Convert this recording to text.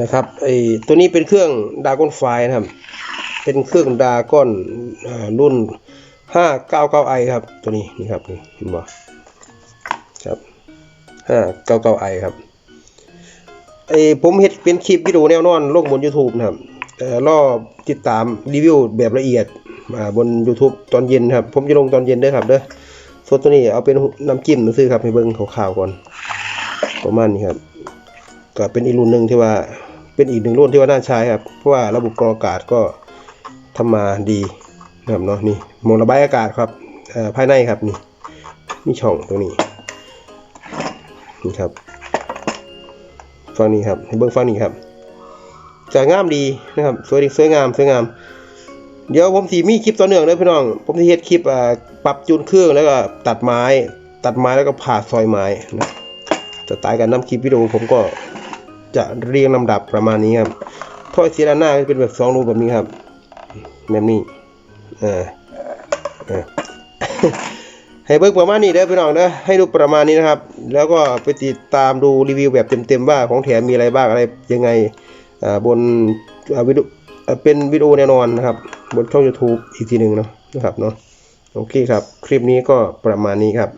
นะครับไอตัวนี้เป็นเครื่องดาก้อนไฟนะครับ เป็นเครื่องดาก้อนรุ่น 599i ครับตัวนี้นี่ครับนี่เห็นบ่ครับ 599i ครับไอผมเฮ็ดเป็นคลิปวิดีโอแนวนอนลงบน YouTube นะครับอ่อรอติดตามรีวิวแบบละเอียดอ่าบน YouTube ตอนเย็นครับ ผมจะลงตอนเย็นด้อครับเด้อส่วนตัวนี้เอาเป็นน้ำจิ้มซื้อครับให้เบิ่งขาวๆก่อน ประมาณนี้ครับ ก็เป็นอีกรุ่นหนึ่งที่ว่าเป็นอีกหนึ่งรุ่นที่ว่าน่าใช้ครับ เพราะว่าระบบกรองอากาศก็ทำมาดีนะครับเนาะนี่โหมดระบายอากาศครับภายในครับนี่มีช่องตรงนี้นี่ครับฝั่งนี้ครับให้เบิ้งฝั่งนี้ครับจะงามดีนะครับ สวยดีสวยงามสวยงาม เดี๋ยวผมสีมีคลิปต่อเนื่องเลยพี่น้อง ผมจะเฮ็ดคลิปปรับจูนเครื่องแล้วก็ตัดไม้ ตัดไม้แล้วก็ผ่าซอยไม้นะสไตล์การนำคลิปวิดีโอผมก็ จะเรียงลำดับประมาณนี้ครับถ้อยเสียด้านหน้าจะเป็นแบบสองรูแบบนี้ครับแบบนี้เออเออให้เบิ่งประมาณนี้เด้อพี่น้องเด้อให้ดูประมาณนี้นะครับ แล้วก็ไปติดตามดูรีวิวแบบเต็มๆว่าของแถมมีอะไรบ้างอะไรยังไงอ่าบนอ่าวิดีโออ่าเป็นวิดีโอแน่นอนนะครับ บนช่อง YouTube อีกทีหนึ่งเนาะนะครับเนาะโอเคครับ คลิปนี้ก็ประมาณนี้ครับ